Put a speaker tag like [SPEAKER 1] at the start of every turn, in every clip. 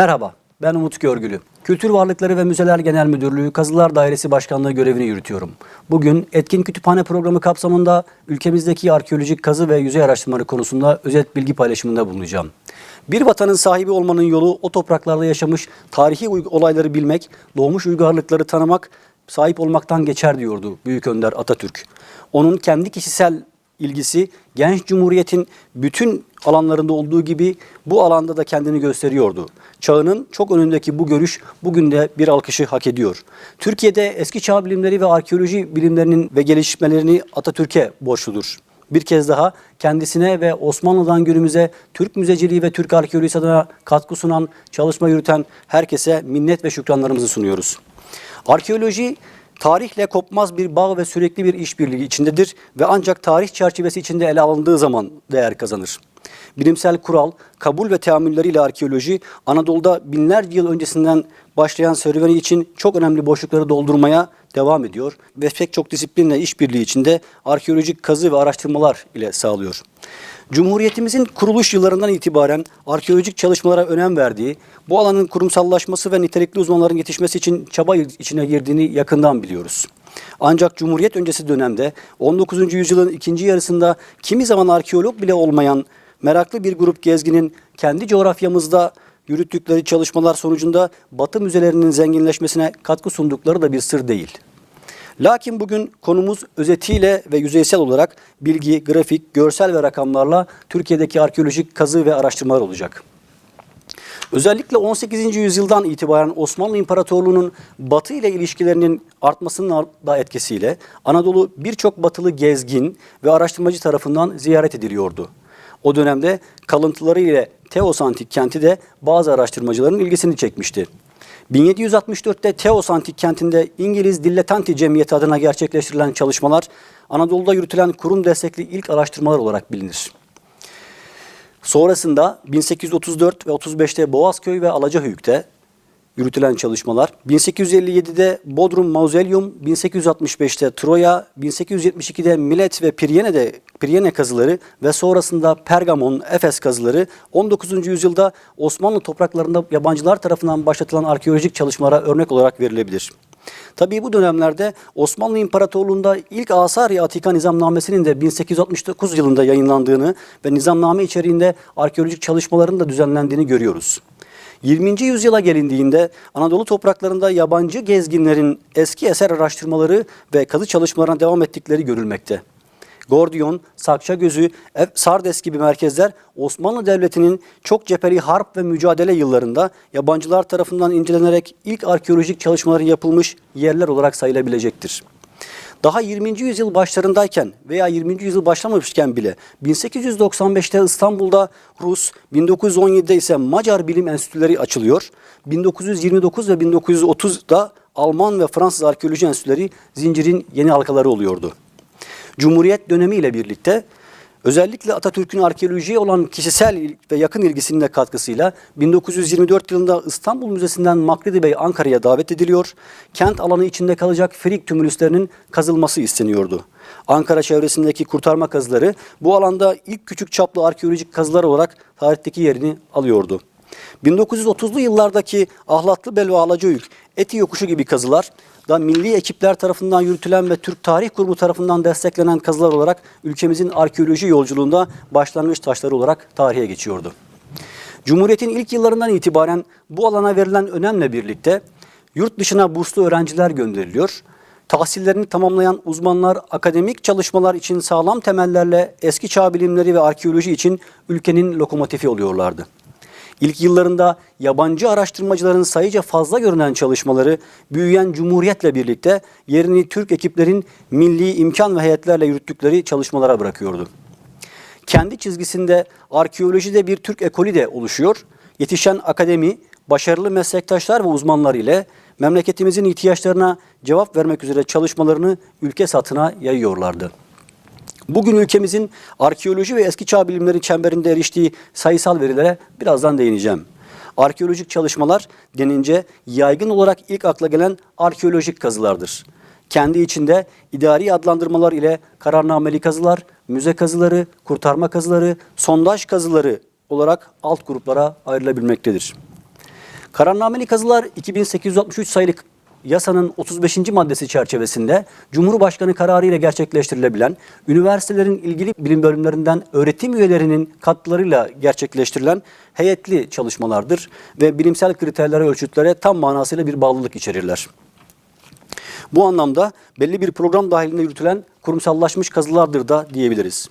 [SPEAKER 1] Merhaba, ben Umut Görgülü. Kültür Varlıkları ve Müzeler Genel Müdürlüğü Kazılar Dairesi Başkanlığı görevini yürütüyorum. Bugün Etkin Kütüphane programı kapsamında ülkemizdeki arkeolojik kazı ve yüzey araştırmaları konusunda özet bilgi paylaşımında bulunacağım. Bir vatanın sahibi olmanın yolu o topraklarda yaşamış tarihi olayları bilmek, doğmuş uygarlıkları tanımak, sahip olmaktan geçer diyordu Büyük Önder Atatürk. Onun kendi kişisel ilgisi genç cumhuriyetin bütün alanlarında olduğu gibi bu alanda da kendini gösteriyordu. Çağının çok önündeki bu görüş bugün de bir alkışı hak ediyor. Türkiye'de eski çağ bilimleri ve arkeoloji bilimlerinin ve gelişmelerini Atatürk'e borçludur. Bir kez daha kendisine ve Osmanlı'dan günümüze Türk müzeciliği ve Türk arkeolojisi adına katkı sunan, çalışma yürüten herkese minnet ve şükranlarımızı sunuyoruz. Arkeoloji tarihle kopmaz bir bağ ve sürekli bir işbirliği içindedir ve ancak tarih çerçevesi içinde ele alındığı zaman değer kazanır. Bilimsel kural, kabul ve teamülleriyle arkeoloji Anadolu'da binlerce yıl öncesinden başlayan serüveni için çok önemli boşlukları doldurmaya devam ediyor ve pek çok disiplinle işbirliği içinde arkeolojik kazı ve araştırmalar ile sağlıyor. Cumhuriyetimizin kuruluş yıllarından itibaren arkeolojik çalışmalara önem verdiği, bu alanın kurumsallaşması ve nitelikli uzmanların yetişmesi için çaba içine girdiğini yakından biliyoruz. Ancak Cumhuriyet öncesi dönemde 19. yüzyılın ikinci yarısında kimi zaman arkeolog bile olmayan meraklı bir grup gezginin kendi coğrafyamızda yürüttükleri çalışmalar sonucunda Batı müzelerinin zenginleşmesine katkı sundukları da bir sır değil. Lakin bugün konumuz özetiyle ve yüzeysel olarak bilgi, grafik, görsel ve rakamlarla Türkiye'deki arkeolojik kazı ve araştırmalar olacak. Özellikle 18. yüzyıldan itibaren Osmanlı İmparatorluğu'nun Batı ile ilişkilerinin artmasının da etkisiyle Anadolu birçok batılı gezgin ve araştırmacı tarafından ziyaret ediliyordu. O dönemde kalıntıları ile Teos Antik kenti de bazı araştırmacıların ilgisini çekmişti. 1764'te Teos Antik kentinde İngiliz Dilettanti Cemiyeti adına gerçekleştirilen çalışmalar Anadolu'da yürütülen kurum destekli ilk araştırmalar olarak bilinir. Sonrasında 1834 ve 35'te Boğazköy ve Alacahöyük'te yürütülen çalışmalar, 1857'de Bodrum Mausoleum, 1865'te Troya, 1872'de Milet ve Piryene'de Piryene kazıları ve sonrasında Pergamon, Efes kazıları 19. yüzyılda Osmanlı topraklarında yabancılar tarafından başlatılan arkeolojik çalışmalara örnek olarak verilebilir. Tabii bu dönemlerde Osmanlı İmparatorluğu'nda ilk Asar-ı Atika Nizamnamesi'nin de 1869 yılında yayınlandığını ve nizamname içeriğinde arkeolojik çalışmaların da düzenlendiğini görüyoruz. 20. yüzyıla gelindiğinde Anadolu topraklarında yabancı gezginlerin eski eser araştırmaları ve kazı çalışmalarına devam ettikleri görülmekte. Gordiyon, Sakçagözü, Sardes gibi merkezler Osmanlı Devleti'nin çok cepheli harp ve mücadele yıllarında yabancılar tarafından incelenerek ilk arkeolojik çalışmaların yapılmış yerler olarak sayılabilecektir. Daha 20. yüzyıl başlarındayken veya 20. yüzyıl başlamamışken bile 1895'te İstanbul'da Rus, 1917'de ise Macar bilim enstitüleri açılıyor. 1929 ve 1930'da Alman ve Fransız arkeoloji enstitüleri zincirin yeni halkaları oluyordu. Cumhuriyet dönemiyle birlikte özellikle Atatürk'ün arkeolojiye olan kişisel ve yakın ilgisinin de katkısıyla 1924 yılında İstanbul Müzesi'nden Makredi Bey Ankara'ya davet ediliyor. Kent alanı içinde kalacak Frig tümülüslerinin kazılması isteniyordu. Ankara çevresindeki kurtarma kazıları bu alanda ilk küçük çaplı arkeolojik kazılar olarak tarihteki yerini alıyordu. 1930'lu yıllardaki Ahlatlı Bel ve Eti Yokuşu gibi kazılar da milli ekipler tarafından yürütülen ve Türk Tarih Kurumu tarafından desteklenen kazılar olarak ülkemizin arkeoloji yolculuğunda başlangıç taşları olarak tarihe geçiyordu. Cumhuriyet'in ilk yıllarından itibaren bu alana verilen önemle birlikte yurt dışına burslu öğrenciler gönderiliyor. Tahsillerini tamamlayan uzmanlar akademik çalışmalar için sağlam temellerle eski çağ bilimleri ve arkeoloji için ülkenin lokomotifi oluyorlardı. İlk yıllarında yabancı araştırmacıların sayıca fazla görünen çalışmaları büyüyen Cumhuriyet'le birlikte yerini Türk ekiplerin milli imkan ve heyetlerle yürüttükleri çalışmalara bırakıyordu. Kendi çizgisinde arkeolojide bir Türk ekolü de oluşuyor. Yetişen akademi, başarılı meslektaşlar ve uzmanlar ile memleketimizin ihtiyaçlarına cevap vermek üzere çalışmalarını ülke satına yayıyorlardı. Bugün ülkemizin arkeoloji ve eski çağ bilimleri çemberinde eriştiği sayısal verilere birazdan değineceğim. Arkeolojik çalışmalar denince yaygın olarak ilk akla gelen arkeolojik kazılardır. Kendi içinde idari adlandırmalar ile kararnameli kazılar, müze kazıları, kurtarma kazıları, sondaj kazıları olarak alt gruplara ayrılabilmektedir. Kararnameli kazılar 2863 sayılı yasanın 35. maddesi çerçevesinde Cumhurbaşkanı kararı ile gerçekleştirilebilen, üniversitelerin ilgili bilim bölümlerinden öğretim üyelerinin katkılarıyla gerçekleştirilen heyetli çalışmalardır ve bilimsel kriterlere, ölçütlere tam manasıyla bir bağlılık içerirler. Bu anlamda belli bir program dahilinde yürütülen kurumsallaşmış kazılardır da diyebiliriz.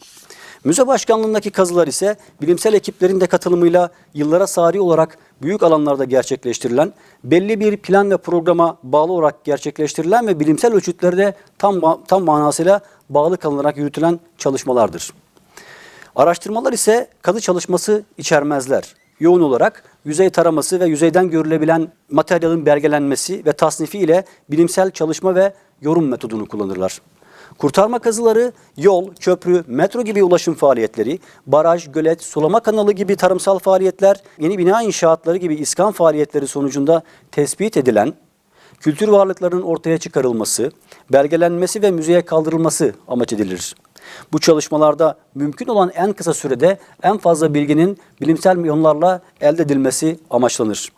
[SPEAKER 1] Müze başkanlığındaki kazılar ise bilimsel ekiplerin de katılımıyla yıllara sari olarak büyük alanlarda gerçekleştirilen, belli bir plan ve programa bağlı olarak gerçekleştirilen ve bilimsel ölçütlerde tam, tam manasıyla bağlı kalınarak yürütülen çalışmalardır. Araştırmalar ise kazı çalışması içermezler. Yoğun olarak yüzey taraması ve yüzeyden görülebilen materyalin belgelenmesi ve tasnifi ile bilimsel çalışma ve yorum metodunu kullanırlar. Kurtarma kazıları yol, köprü, metro gibi ulaşım faaliyetleri, baraj, gölet, sulama kanalı gibi tarımsal faaliyetler, yeni bina inşaatları gibi iskan faaliyetleri sonucunda tespit edilen kültür varlıklarının ortaya çıkarılması, belgelenmesi ve müzeye kaldırılması amaç edilir. Bu çalışmalarda mümkün olan en kısa sürede en fazla bilginin bilimsel yollarla elde edilmesi amaçlanır.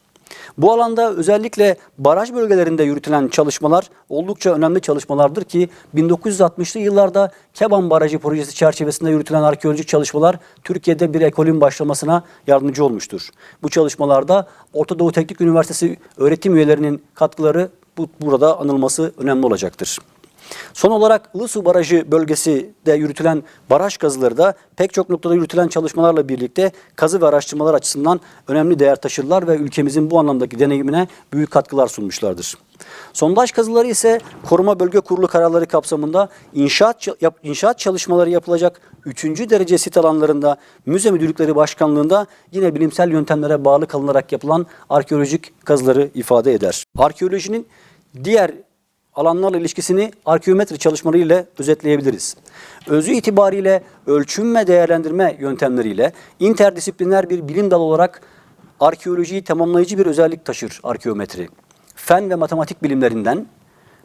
[SPEAKER 1] Bu alanda özellikle baraj bölgelerinde yürütülen çalışmalar oldukça önemli çalışmalardır ki 1960'lı yıllarda Keban Barajı projesi çerçevesinde yürütülen arkeolojik çalışmalar Türkiye'de bir ekolün başlamasına yardımcı olmuştur. Bu çalışmalarda Orta Doğu Teknik Üniversitesi öğretim üyelerinin katkıları bu, burada anılması önemli olacaktır. Son olarak Ilısu Barajı bölgesinde yürütülen baraj kazıları da pek çok noktada yürütülen çalışmalarla birlikte kazı ve araştırmalar açısından önemli değer taşırlar ve ülkemizin bu anlamdaki deneyimine büyük katkılar sunmuşlardır. Sondaj kazıları ise koruma bölge kurulu kararları kapsamında inşaat, inşaat çalışmaları yapılacak 3. derece sit alanlarında müze müdürlükleri başkanlığında yine bilimsel yöntemlere bağlı kalınarak yapılan arkeolojik kazıları ifade eder. Arkeolojinin diğer alanlarla ilişkisini arkeometri çalışmaları ile özetleyebiliriz. Özü itibariyle ölçüm ve değerlendirme yöntemleriyle interdisipliner bir bilim dalı olarak arkeolojiyi tamamlayıcı bir özellik taşır arkeometri. Fen ve matematik bilimlerinden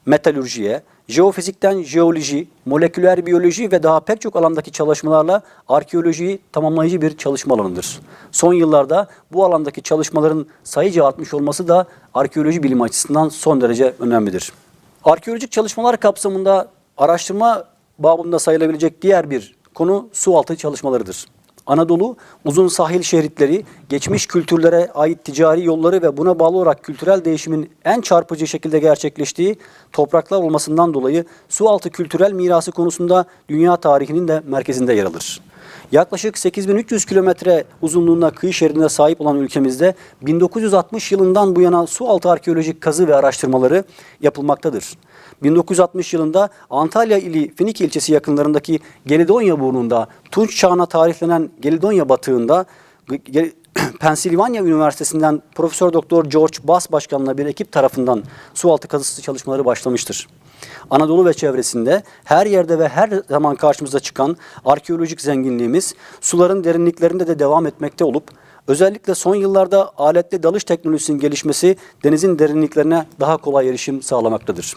[SPEAKER 1] metalürjiye, jeofizikten jeoloji, moleküler biyoloji ve daha pek çok alandaki çalışmalarla arkeolojiyi tamamlayıcı bir çalışma alanıdır. Son yıllarda bu alandaki çalışmaların sayıca artmış olması da arkeoloji bilimi açısından son derece önemlidir. Arkeolojik çalışmalar kapsamında araştırma babında sayılabilecek diğer bir konu su altı çalışmalarıdır. Anadolu uzun sahil şeritleri, geçmiş kültürlere ait ticari yolları ve buna bağlı olarak kültürel değişimin en çarpıcı şekilde gerçekleştiği topraklar olmasından dolayı su altı kültürel mirası konusunda dünya tarihinin de merkezinde yer alır. Yaklaşık 8300 kilometre uzunluğunda kıyı şeridine sahip olan ülkemizde 1960 yılından bu yana su altı arkeolojik kazı ve araştırmaları yapılmaktadır. 1960 yılında Antalya ili Finike ilçesi yakınlarındaki Gelidonya burnunda Tunç çağına tarihlenen Gelidonya batığında Pensilvanya Üniversitesi'nden Profesör Doktor George Bass başkanlığı bir ekip tarafından sualtı kazısı çalışmaları başlamıştır. Anadolu ve çevresinde her yerde ve her zaman karşımıza çıkan arkeolojik zenginliğimiz suların derinliklerinde de devam etmekte olup özellikle son yıllarda aletli dalış teknolojisinin gelişmesi denizin derinliklerine daha kolay erişim sağlamaktadır.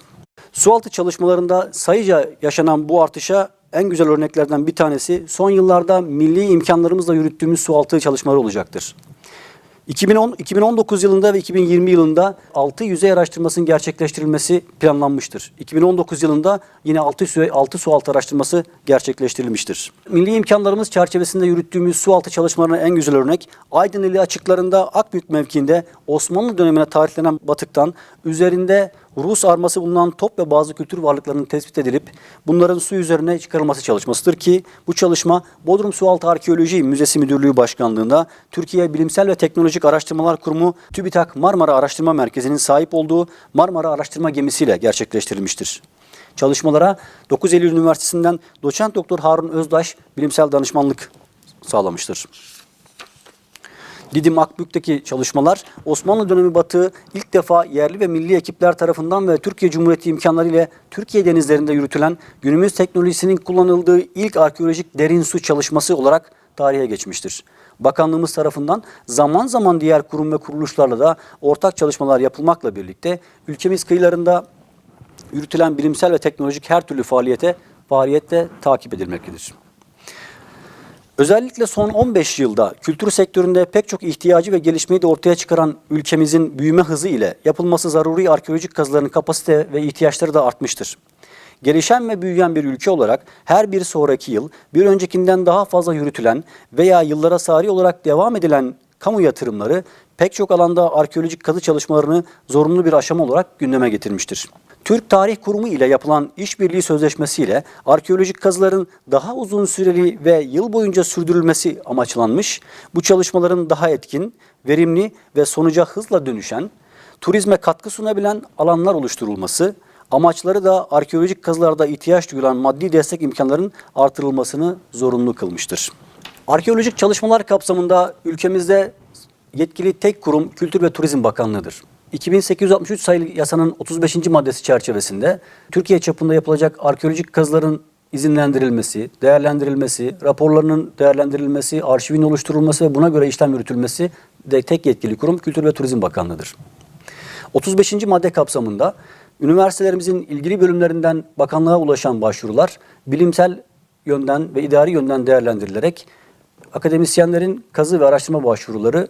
[SPEAKER 1] Sualtı çalışmalarında sayıca yaşanan bu artışa en güzel örneklerden bir tanesi son yıllarda milli imkanlarımızla yürüttüğümüz sualtı çalışmaları olacaktır. 2010, 2019 yılında ve 2020 yılında 6 yüzey araştırmasının gerçekleştirilmesi planlanmıştır. 2019 yılında yine 6 su, 6 su altı araştırması gerçekleştirilmiştir. Milli imkanlarımız çerçevesinde yürüttüğümüz su altı çalışmalarına en güzel örnek Aydın ili açıklarında Akbük mevkiinde Osmanlı dönemine tarihlenen batıktan üzerinde Rus arması bulunan top ve bazı kültür varlıklarının tespit edilip bunların su üzerine çıkarılması çalışmasıdır ki bu çalışma Bodrum Sualtı Arkeoloji Müzesi Müdürlüğü Başkanlığında Türkiye Bilimsel ve Teknolojik Araştırmalar Kurumu TÜBİTAK Marmara Araştırma Merkezi'nin sahip olduğu Marmara Araştırma Gemisiyle gerçekleştirilmiştir. Çalışmalara 9 Eylül Üniversitesi'nden doçent doktor Harun Özdaş bilimsel danışmanlık sağlamıştır. Didim Akbük'teki çalışmalar Osmanlı dönemi batığı ilk defa yerli ve milli ekipler tarafından ve Türkiye Cumhuriyeti imkanları ile Türkiye denizlerinde yürütülen günümüz teknolojisinin kullanıldığı ilk arkeolojik derin su çalışması olarak tarihe geçmiştir. Bakanlığımız tarafından zaman zaman diğer kurum ve kuruluşlarla da ortak çalışmalar yapılmakla birlikte ülkemiz kıyılarında yürütülen bilimsel ve teknolojik her türlü faaliyete faaliyette takip edilmektedir. Özellikle son 15 yılda kültür sektöründe pek çok ihtiyacı ve gelişmeyi de ortaya çıkaran ülkemizin büyüme hızı ile yapılması zaruri arkeolojik kazıların kapasite ve ihtiyaçları da artmıştır. Gelişen ve büyüyen bir ülke olarak her bir sonraki yıl bir öncekinden daha fazla yürütülen veya yıllara sari olarak devam edilen kamu yatırımları pek çok alanda arkeolojik kazı çalışmalarını zorunlu bir aşama olarak gündeme getirmiştir. Türk Tarih Kurumu ile yapılan işbirliği sözleşmesiyle arkeolojik kazıların daha uzun süreli ve yıl boyunca sürdürülmesi amaçlanmış. Bu çalışmaların daha etkin, verimli ve sonuca hızla dönüşen, turizme katkı sunabilen alanlar oluşturulması, amaçları da arkeolojik kazılarda ihtiyaç duyulan maddi destek imkanlarının artırılmasını zorunlu kılmıştır. Arkeolojik çalışmalar kapsamında ülkemizde yetkili tek kurum Kültür ve Turizm Bakanlığı'dır. 2863 sayılı yasanın 35. maddesi çerçevesinde Türkiye çapında yapılacak arkeolojik kazıların izinlendirilmesi, değerlendirilmesi, raporlarının değerlendirilmesi, arşivin oluşturulması ve buna göre işlem yürütülmesi de tek yetkili kurum Kültür ve Turizm Bakanlığı'dır. 35. madde kapsamında üniversitelerimizin ilgili bölümlerinden bakanlığa ulaşan başvurular bilimsel yönden ve idari yönden değerlendirilerek akademisyenlerin kazı ve araştırma başvuruları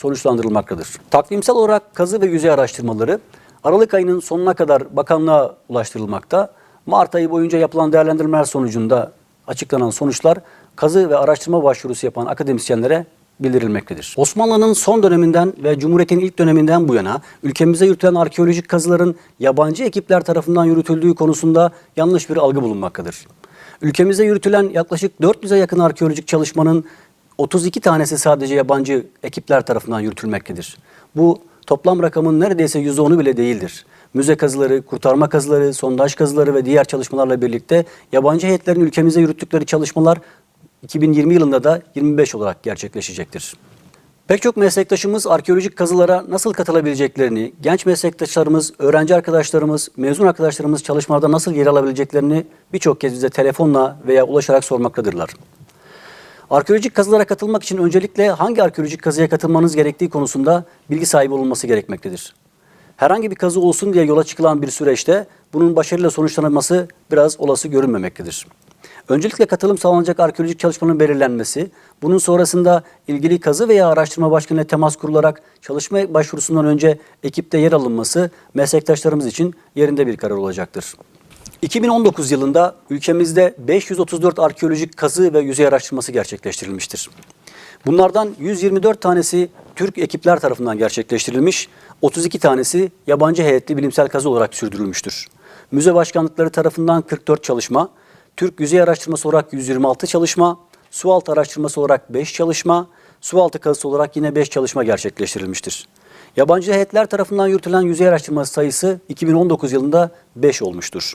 [SPEAKER 1] sonuçlandırılmaktadır. Takvimsel olarak kazı ve yüzey araştırmaları Aralık ayının sonuna kadar bakanlığa ulaştırılmakta. Mart ayı boyunca yapılan değerlendirmeler sonucunda açıklanan sonuçlar kazı ve araştırma başvurusu yapan akademisyenlere bildirilmektedir. Osmanlı'nın son döneminden ve Cumhuriyet'in ilk döneminden bu yana ülkemizde yürütülen arkeolojik kazıların yabancı ekipler tarafından yürütüldüğü konusunda yanlış bir algı bulunmaktadır. Ülkemizde yürütülen yaklaşık 400'e yakın arkeolojik çalışmanın 32 tanesi sadece yabancı ekipler tarafından yürütülmektedir. Bu toplam rakamın neredeyse %10'u bile değildir. Müze kazıları, kurtarma kazıları, sondaj kazıları ve diğer çalışmalarla birlikte yabancı heyetlerin ülkemize yürüttükleri çalışmalar 2020 yılında da 25 olarak gerçekleşecektir. Pek çok meslektaşımız arkeolojik kazılara nasıl katılabileceklerini, genç meslektaşlarımız, öğrenci arkadaşlarımız, mezun arkadaşlarımız çalışmalarda nasıl yer alabileceklerini birçok kez bize telefonla veya ulaşarak sormaktadırlar. Arkeolojik kazılara katılmak için öncelikle hangi arkeolojik kazıya katılmanız gerektiği konusunda bilgi sahibi olunması gerekmektedir. Herhangi bir kazı olsun diye yola çıkılan bir süreçte bunun başarıyla sonuçlanması biraz olası görünmemektedir. Öncelikle katılım sağlanacak arkeolojik çalışmanın belirlenmesi, bunun sonrasında ilgili kazı veya araştırma başkanıyla temas kurularak çalışma başvurusundan önce ekipte yer alınması meslektaşlarımız için yerinde bir karar olacaktır. 2019 yılında ülkemizde 534 arkeolojik kazı ve yüzey araştırması gerçekleştirilmiştir. Bunlardan 124 tanesi Türk ekipler tarafından gerçekleştirilmiş, 32 tanesi yabancı heyetli bilimsel kazı olarak sürdürülmüştür. Müze başkanlıkları tarafından 44 çalışma, Türk yüzey araştırması olarak 126 çalışma, sualtı araştırması olarak 5 çalışma, sualtı kazısı olarak yine 5 çalışma gerçekleştirilmiştir. Yabancı heyetler tarafından yürütülen yüzey araştırması sayısı 2019 yılında 5 olmuştur.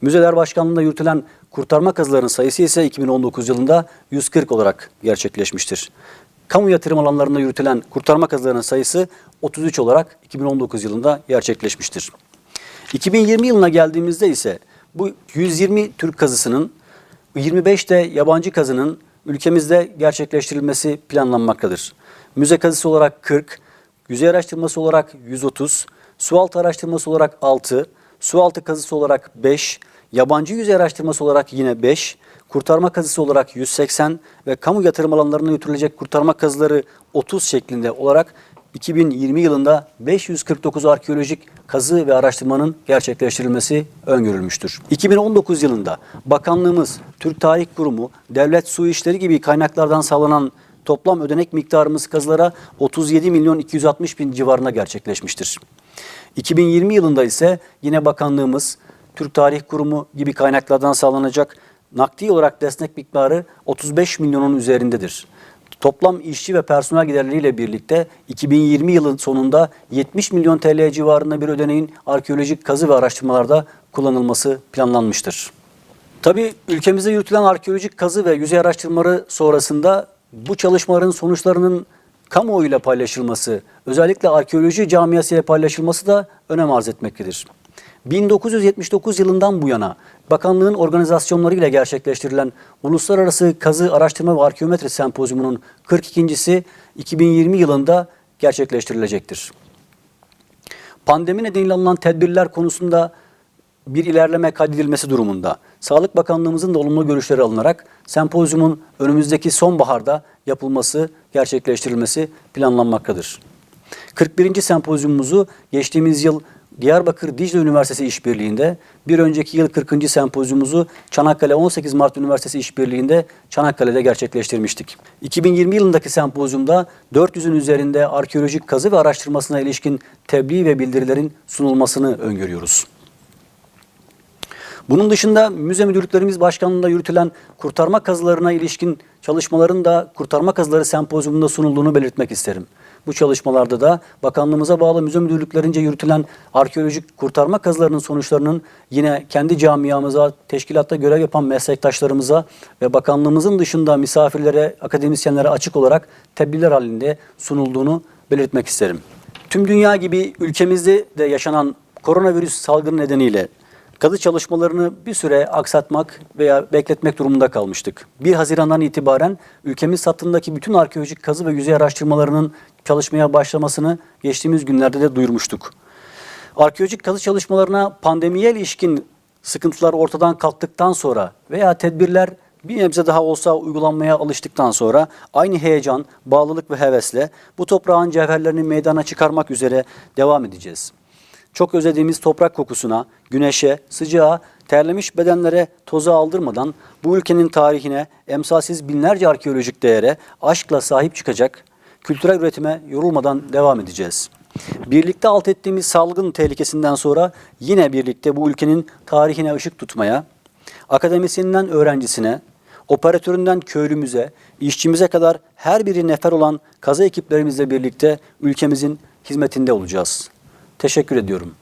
[SPEAKER 1] Müzeler Başkanlığı'nda yürütülen kurtarma kazılarının sayısı ise 2019 yılında 140 olarak gerçekleşmiştir. Kamu yatırım alanlarında yürütülen kurtarma kazılarının sayısı 33 olarak 2019 yılında gerçekleşmiştir. 2020 yılına geldiğimizde ise bu 120 Türk kazısının 25 de yabancı kazının ülkemizde gerçekleştirilmesi planlanmaktadır. Müze kazısı olarak 40, yüzey araştırması olarak 130, sualtı araştırması olarak 6, sualtı kazısı olarak 5, yabancı yüzey araştırması olarak yine 5, kurtarma kazısı olarak 180 ve kamu yatırım alanlarına yürütülecek kurtarma kazıları 30 şeklinde olarak 2020 yılında 549 arkeolojik kazı ve araştırmanın gerçekleştirilmesi öngörülmüştür. 2019 yılında bakanlığımız, Türk Tarih Kurumu, Devlet Su İşleri gibi kaynaklardan sağlanan toplam ödenek miktarımız kazılara 37 milyon 260 bin civarına gerçekleşmiştir. 2020 yılında ise yine bakanlığımız, Türk Tarih Kurumu gibi kaynaklardan sağlanacak nakdi olarak destek miktarı 35 milyonun üzerindedir. Toplam işçi ve personel giderleriyle birlikte 2020 yılın sonunda 70 milyon TL civarında bir ödeneğin arkeolojik kazı ve araştırmalarda kullanılması planlanmıştır. Tabii ülkemizde yürütülen arkeolojik kazı ve yüzey araştırmaları sonrasında bu çalışmaların sonuçlarının kamuoyuyla paylaşılması, özellikle arkeoloji camiasıyla paylaşılması da önem arz etmektedir. 1979 yılından bu yana bakanlığın organizasyonlarıyla gerçekleştirilen Uluslararası Kazı Araştırma ve Arkeometri Sempozyumu'nun 42.si 2020 yılında gerçekleştirilecektir. Pandemi nedeniyle alınan tedbirler konusunda bir ilerleme kaydedilmesi durumunda Sağlık Bakanlığımızın da olumlu görüşleri alınarak sempozyumun önümüzdeki sonbaharda yapılması, gerçekleştirilmesi planlanmaktadır. 41. sempozyumumuzu geçtiğimiz yıl Diyarbakır Dicle Üniversitesi işbirliğinde, bir önceki yıl 40. sempozyumumuzu Çanakkale 18 Mart Üniversitesi işbirliğinde Çanakkale'de gerçekleştirmiştik. 2020 yılındaki sempozyumda 400'ün üzerinde arkeolojik kazı ve araştırmasına ilişkin tebliğ ve bildirilerin sunulmasını öngörüyoruz. Bunun dışında müze müdürlüklerimiz başkanlığında yürütülen kurtarma kazılarına ilişkin çalışmaların da kurtarma kazıları sempozyumunda sunulduğunu belirtmek isterim. Bu çalışmalarda da bakanlığımıza bağlı müze müdürlüklerince yürütülen arkeolojik kurtarma kazılarının sonuçlarının yine kendi camiamıza, teşkilatta görev yapan meslektaşlarımıza ve bakanlığımızın dışında misafirlere, akademisyenlere açık olarak tebliğler halinde sunulduğunu belirtmek isterim. Tüm dünya gibi ülkemizde de yaşanan koronavirüs salgını nedeniyle Kazı çalışmalarını bir süre aksatmak veya bekletmek durumunda kalmıştık. 1 Haziran'dan itibaren ülkemiz hattındaki bütün arkeolojik kazı ve yüzey araştırmalarının çalışmaya başlamasını geçtiğimiz günlerde de duyurmuştuk. Arkeolojik kazı çalışmalarına pandemiye ilişkin sıkıntılar ortadan kalktıktan sonra veya tedbirler bir nebze daha olsa uygulanmaya alıştıktan sonra aynı heyecan, bağlılık ve hevesle bu toprağın cevherlerini meydana çıkarmak üzere devam edeceğiz. Çok özlediğimiz toprak kokusuna, güneşe, sıcağa, terlemiş bedenlere toza aldırmadan bu ülkenin tarihine, emsalsiz binlerce arkeolojik değere aşkla sahip çıkacak, kültürel üretime yorulmadan devam edeceğiz. Birlikte alt ettiğimiz salgın tehlikesinden sonra yine birlikte bu ülkenin tarihine ışık tutmaya, akademisyeninden öğrencisine, operatöründen köylümüze, işçimize kadar her biri nefer olan kaza ekiplerimizle birlikte ülkemizin hizmetinde olacağız. Teşekkür ediyorum.